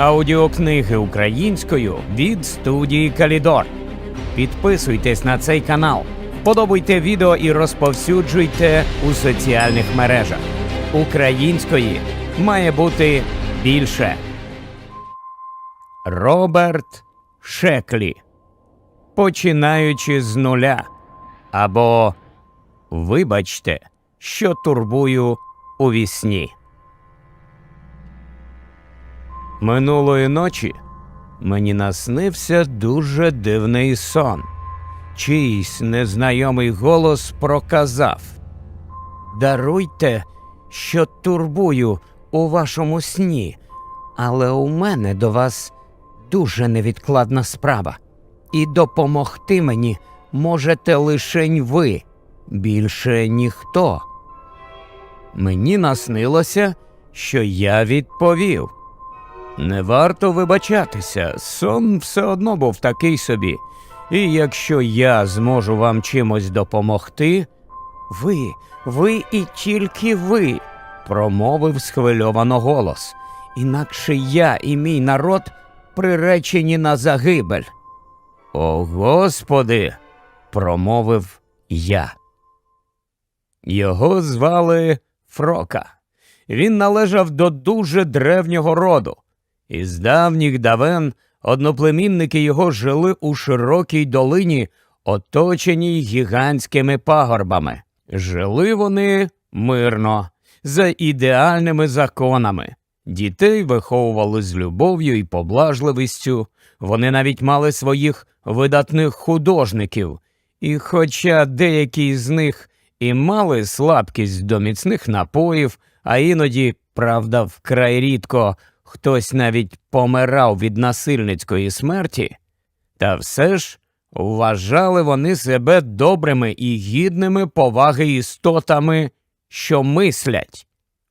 Аудіокниги українською від студії Калідор. Підписуйтесь на цей канал, подобайте відео і розповсюджуйте у соціальних мережах. Української має бути більше. Роберт Шеклі. Починаючи з нуля. Або Вибачте, що турбую у вісні. Минулої ночі мені наснився дуже дивний сон. Чийсь незнайомий голос проказав Даруйте, що турбую у вашому сні, але у мене до вас дуже невідкладна справа, і допомогти мені можете лишень ви, більше ніхто. Мені наснилося, що я відповів. Не варто вибачатися, сон все одно був такий собі. І якщо я зможу вам чимось допомогти, ви, ви і тільки ви, промовив схвильовано голос. Інакше я і мій народ приречені на загибель. О Господи, промовив я. Його звали Фрока. Він належав до дуже древнього роду. Із давніх давен одноплемінники його жили у широкій долині, оточеній гігантськими пагорбами. Жили вони мирно, за ідеальними законами. Дітей виховували з любов'ю і поблажливістю. Вони навіть мали своїх видатних художників. І хоча деякі з них і мали слабкість до міцних напоїв, а іноді, правда, вкрай рідко хтось навіть помирав від насильницької смерті, та все ж вважали вони себе добрими і гідними поваги істотами, що мислять,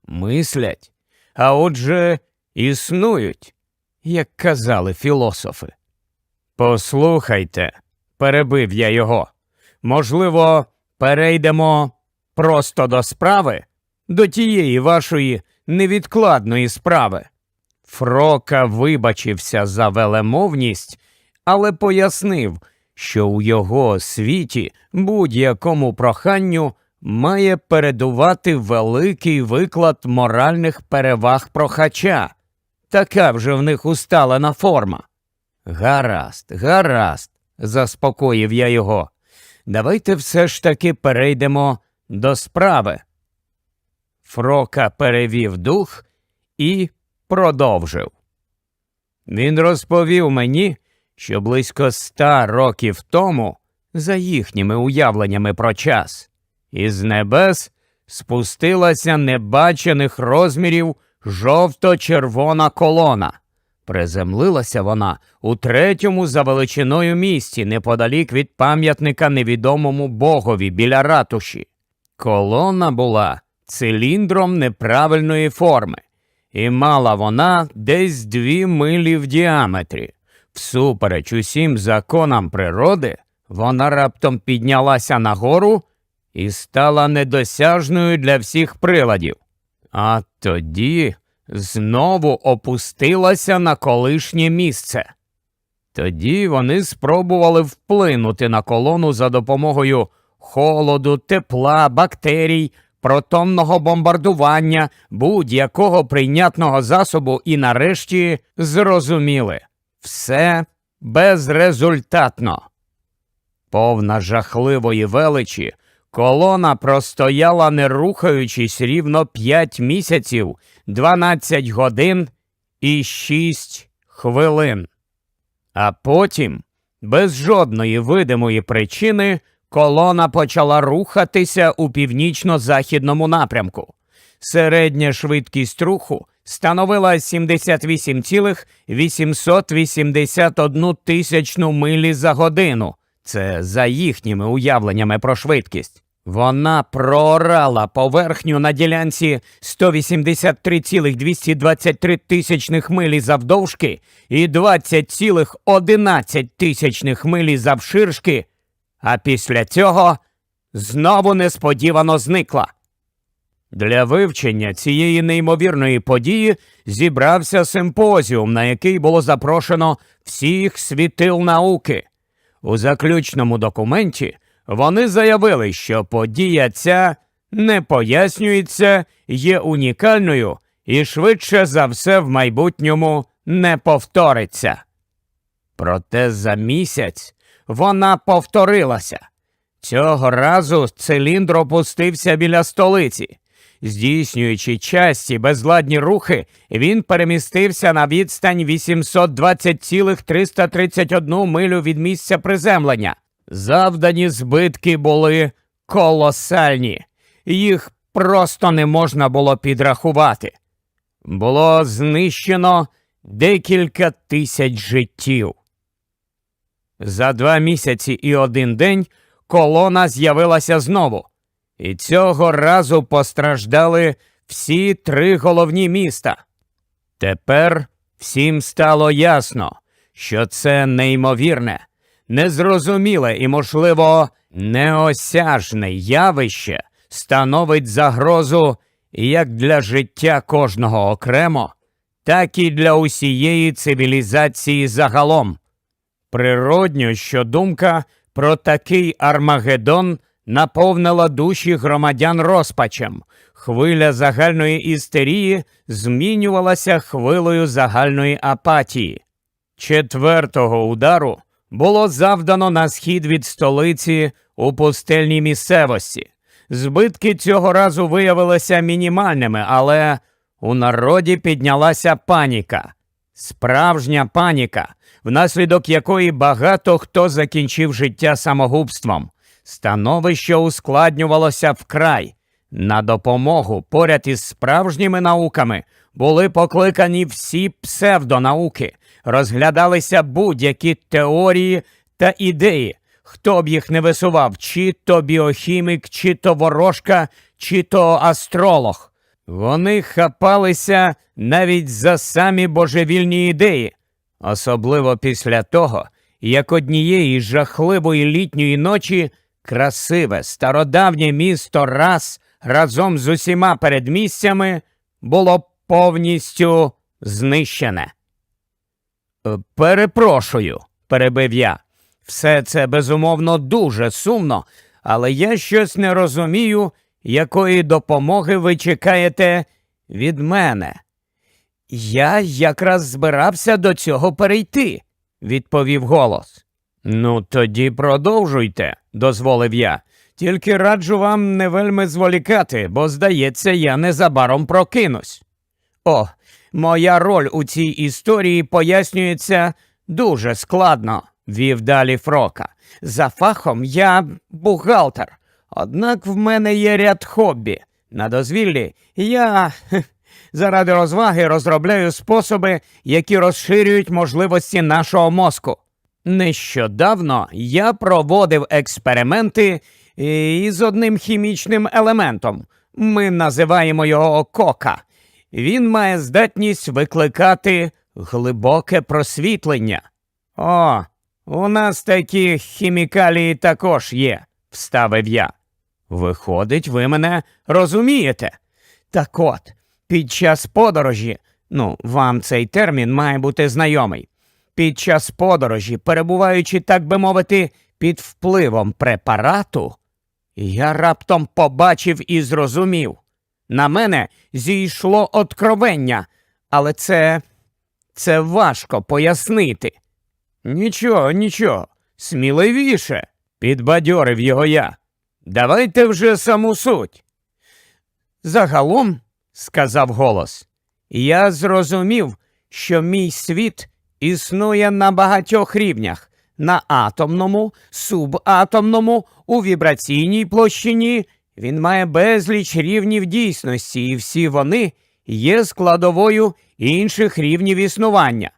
мислять, а отже, існують, як казали філософи. Послухайте, перебив я його. Можливо, перейдемо просто до справи, до тієї вашої невідкладної справи. Фрока вибачився за велемовність, але пояснив, що у його світі будь-якому проханню має передувати великий виклад моральних переваг прохача. Така вже в них усталена форма. Гаразд, гаразд, заспокоїв я його. Давайте все ж таки перейдемо до справи. Фрока перевів дух і продовжив. Він розповів мені, що близько ста років тому, за їхніми уявленнями про час, із небес спустилася небачених розмірів жовто-червона колона. Приземлилася вона у третьому за величиною місті неподалік від пам'ятника невідомому богові біля ратуші. Колона була циліндром неправильної форми, і мала вона десь дві милі в діаметрі. Всупереч усім законам природи, вона раптом піднялася нагору і стала недосяжною для всіх приладів. А тоді знову опустилася на колишнє місце. Тоді вони спробували вплинути на колону за допомогою холоду, тепла, бактерій, протонного бомбардування, будь-якого прийнятного засобу і нарешті зрозуміли все безрезультатно. Повна жахливої величі, колона простояла, не рухаючись рівно 5 місяців, 12 годин і 6 хвилин. А потім, без жодної видимої причини, колона почала рухатися у північно-західному напрямку. Середня швидкість руху становила 78,881 тисячну милі за годину. Це за їхніми уявленнями про швидкість. Вона проорала поверхню на ділянці 183,223 тисячних милі завдовжки і 20,11 тисячних милі завширшки, а після цього знову несподівано зникла. Для вивчення цієї неймовірної події зібрався симпозіум, на який було запрошено всіх світил науки. У заключному документі вони заявили, що подія ця не пояснюється, є унікальною і швидше за все в майбутньому не повториться. Проте за місяць вона повторилася. Цього разу циліндр опустився біля столиці. Здійснюючи часті безладні рухи, він перемістився на відстань 820,331 милю від місця приземлення. Завдані збитки були колосальні, їх просто не можна було підрахувати. Було знищено декілька тисяч життів. За два місяці і один день колона з'явилася знову, і цього разу постраждали всі три головні міста. Тепер всім стало ясно, що це неймовірне, незрозуміле і, можливо, неосяжне явище становить загрозу як для життя кожного окремо, так і для усієї цивілізації загалом. Природньо, що думка про такий Армагеддон наповнила душі громадян розпачем. Хвиля загальної істерії змінювалася хвилею загальної апатії. Четвертого удару було завдано на схід від столиці у пустельній місцевості. Збитки цього разу виявилися мінімальними, але у народі піднялася паніка. Справжня паніка, внаслідок якої багато хто закінчив життя самогубством. Становище ускладнювалося вкрай. На допомогу поряд із справжніми науками були покликані всі псевдонауки, розглядалися будь-які теорії та ідеї, хто б їх не висував, чи то біохімік, чи то ворожка, чи то астролог. Вони хапалися навіть за самі божевільні ідеї, особливо після того, як однієї жахливої літньої ночі красиве стародавнє місто раз разом з усіма передмістями було повністю знищене. «Е, Перепрошую, перебив я. Все це безумовно дуже сумно, але я щось не розумію, якої допомоги ви чекаєте від мене. Я якраз збирався до цього перейти, відповів голос. Ну, тоді продовжуйте, дозволив я. Тільки раджу вам не вельми зволікати, бо, здається, я незабаром прокинусь. О, моя роль у цій історії пояснюється дуже складно, вів далі Фрока. За фахом я бухгалтер. Однак в мене є ряд хобі. На дозвіллі я заради розваги розробляю способи, які розширюють можливості нашого мозку. Нещодавно я проводив експерименти із одним хімічним елементом. Ми називаємо його кока. Він має здатність викликати глибоке просвітлення. О, у нас такі хімікалії також є, вставив я. Виходить, ви мене розумієте. Так от, під час подорожі, ну, вам цей термін має бути знайомий. Під час подорожі, перебуваючи, так би мовити, під впливом препарату, я раптом побачив і зрозумів. На мене зійшло откровення, але це. це важко пояснити. Нічого, нічого, сміливіше, підбадьорив його я. Давайте вже саму суть. Загалом, сказав голос, я зрозумів, що мій світ існує на багатьох рівнях на атомному, субатомному, у вібраційній площині. Він має безліч рівнів дійсності, і всі вони є складовою інших рівнів існування.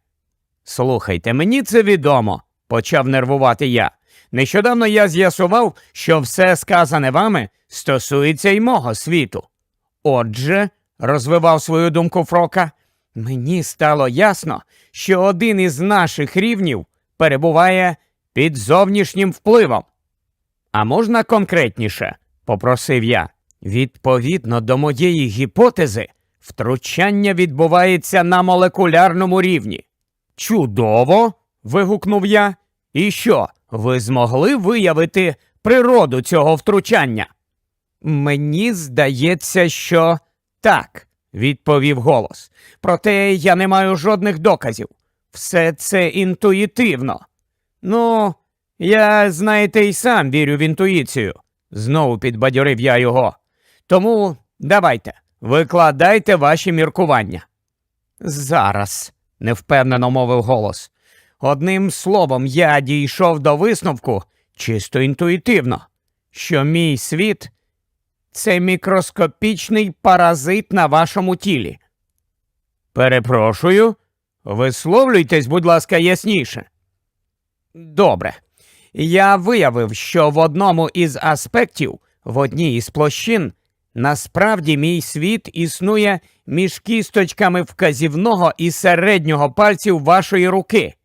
Слухайте, мені це відомо, почав нервувати я. Нещодавно я з'ясував, що все сказане вами стосується й мого світу. Отже, розвивав свою думку Фрока, мені стало ясно, що один із наших рівнів перебуває під зовнішнім впливом. А можна конкретніше? попросив я. Відповідно до моєї гіпотези, втручання відбувається на молекулярному рівні. Чудово. вигукнув я. І що, ви змогли виявити природу цього втручання? Мені здається, що так, відповів голос. Проте я не маю жодних доказів. Все це інтуїтивно. Ну, я, знаєте, і сам вірю в інтуїцію, знову підбадьорив я його. Тому давайте, викладайте ваші міркування. Зараз, невпевнено мовив голос. Одним словом, я дійшов до висновку чисто інтуїтивно, що мій світ це мікроскопічний паразит на вашому тілі. Перепрошую, висловлюйтесь, будь ласка, ясніше. Добре. Я виявив, що в одному із аспектів, в одній із площин, насправді мій світ існує між кісточками вказівного і середнього пальців вашої руки.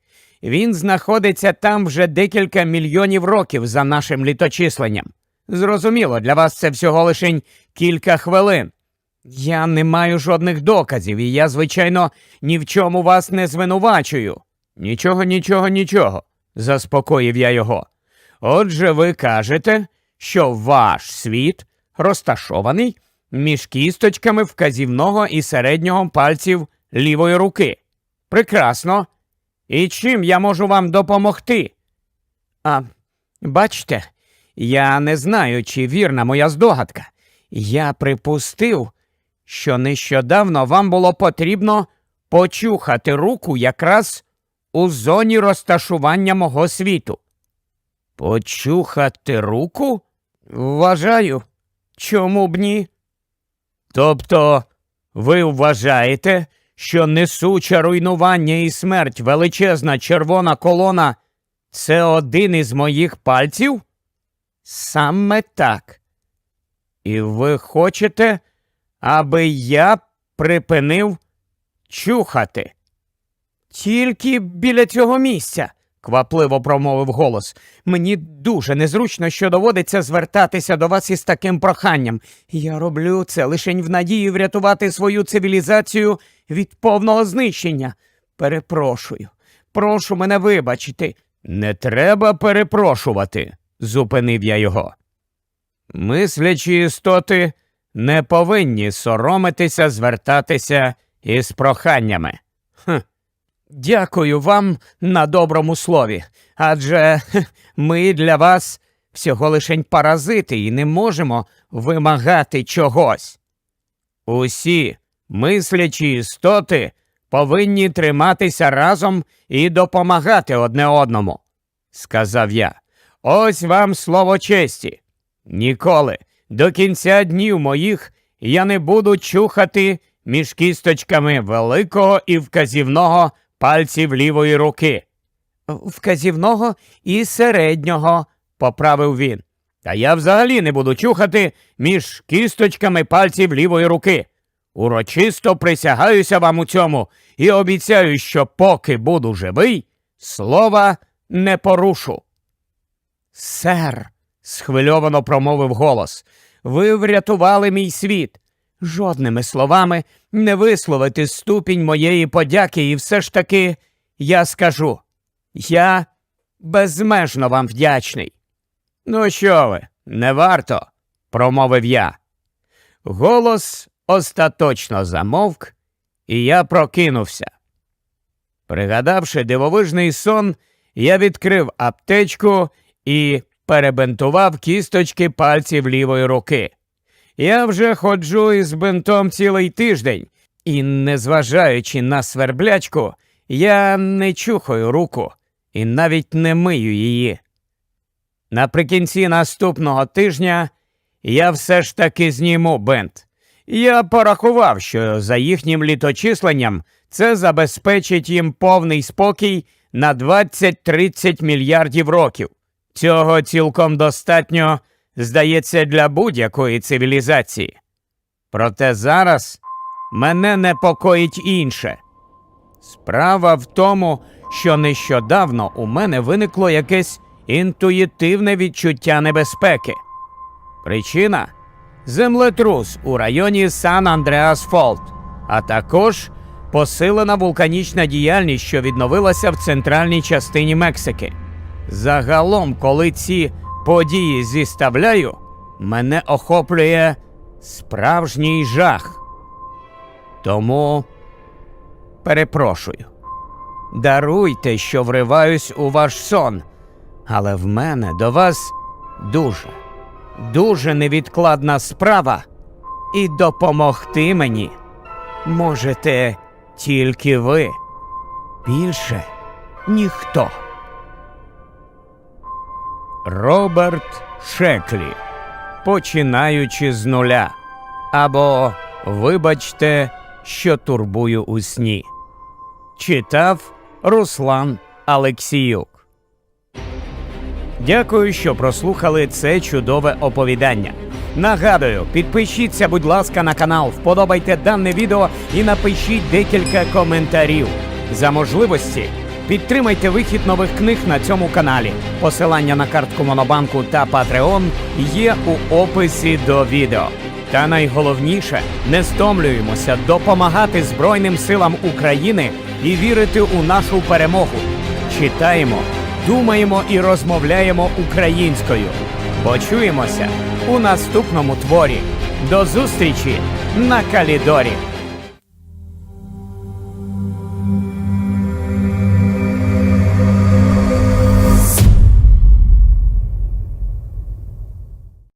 Він знаходиться там вже декілька мільйонів років за нашим літочисленням. Зрозуміло, для вас це всього лише кілька хвилин. Я не маю жодних доказів, і я, звичайно, ні в чому вас не звинувачую. Нічого, нічого, нічого, заспокоїв я його. Отже, ви кажете, що ваш світ розташований між кісточками вказівного і середнього пальців лівої руки. Прекрасно. І чим я можу вам допомогти? А, бачите, я не знаю, чи вірна моя здогадка. Я припустив, що нещодавно вам було потрібно почухати руку якраз у зоні розташування мого світу. Почухати руку? Вважаю. Чому б ні? Тобто, ви вважаєте, що несуча руйнування і смерть величезна червона колона це один із моїх пальців? Саме так. І ви хочете, аби я припинив чухати? Тільки біля цього місця, квапливо промовив голос. Мені дуже незручно, що доводиться звертатися до вас із таким проханням. Я роблю це лише в надії врятувати свою цивілізацію від повного знищення. Перепрошую, прошу мене вибачити. Не треба перепрошувати, зупинив я його. Мислячі істоти не повинні соромитися звертатися із проханнями. Хм. Дякую вам на доброму слові, адже ми для вас всього лишень паразити і не можемо вимагати чогось. Усі мислячі істоти повинні триматися разом і допомагати одне одному, сказав я. Ось вам слово честі. Ніколи до кінця днів моїх я не буду чухати між кісточками великого і вказівного пальців лівої руки. Вказівного і середнього, поправив він. Та я взагалі не буду чухати між кісточками пальців лівої руки. Урочисто присягаюся вам у цьому і обіцяю, що поки буду живий, слова не порушу. Сер, схвильовано промовив голос, ви врятували мій світ. Жодними словами не висловити ступінь моєї подяки, і все ж таки я скажу я безмежно вам вдячний. Ну, що ви, не варто, промовив я. Голос остаточно замовк, і я прокинувся. Пригадавши дивовижний сон, я відкрив аптечку і перебинтував кісточки пальців лівої руки. Я вже ходжу із бинтом цілий тиждень, і, незважаючи на сверблячку, я не чухаю руку і навіть не мию її. Наприкінці наступного тижня я все ж таки зніму бинт. Я порахував, що за їхнім літочисленням це забезпечить їм повний спокій на 20-30 мільярдів років. Цього цілком достатньо, здається, для будь-якої цивілізації. Проте зараз мене непокоїть інше. Справа в тому, що нещодавно у мене виникло якесь інтуїтивне відчуття небезпеки. Причина землетрус у районі Сан Андреас Фолт, а також посилена вулканічна діяльність, що відновилася в центральній частині Мексики. Загалом, коли ці події зіставляю, мене охоплює справжній жах. Тому перепрошую. Даруйте, що вриваюсь у ваш сон, але в мене до вас дуже, дуже невідкладна справа, і допомогти мені можете тільки ви. Більше ніхто. Роберт Шеклі. Починаючи з нуля. Або Вибачте, що турбую у сні. Читав Руслан Алексіюк. Дякую, що прослухали це чудове оповідання. Нагадую, підпишіться, будь ласка, на канал, вподобайте дане відео і напишіть декілька коментарів. За можливості підтримайте вихід нових книг на цьому каналі. Посилання на картку Монобанку та Patreon є у описі до відео. Та найголовніше, не стомлюємося допомагати Збройним силам України і вірити у нашу перемогу. Читаємо, думаємо і розмовляємо українською. Почуємося у наступному творі. До зустрічі на Калідорі!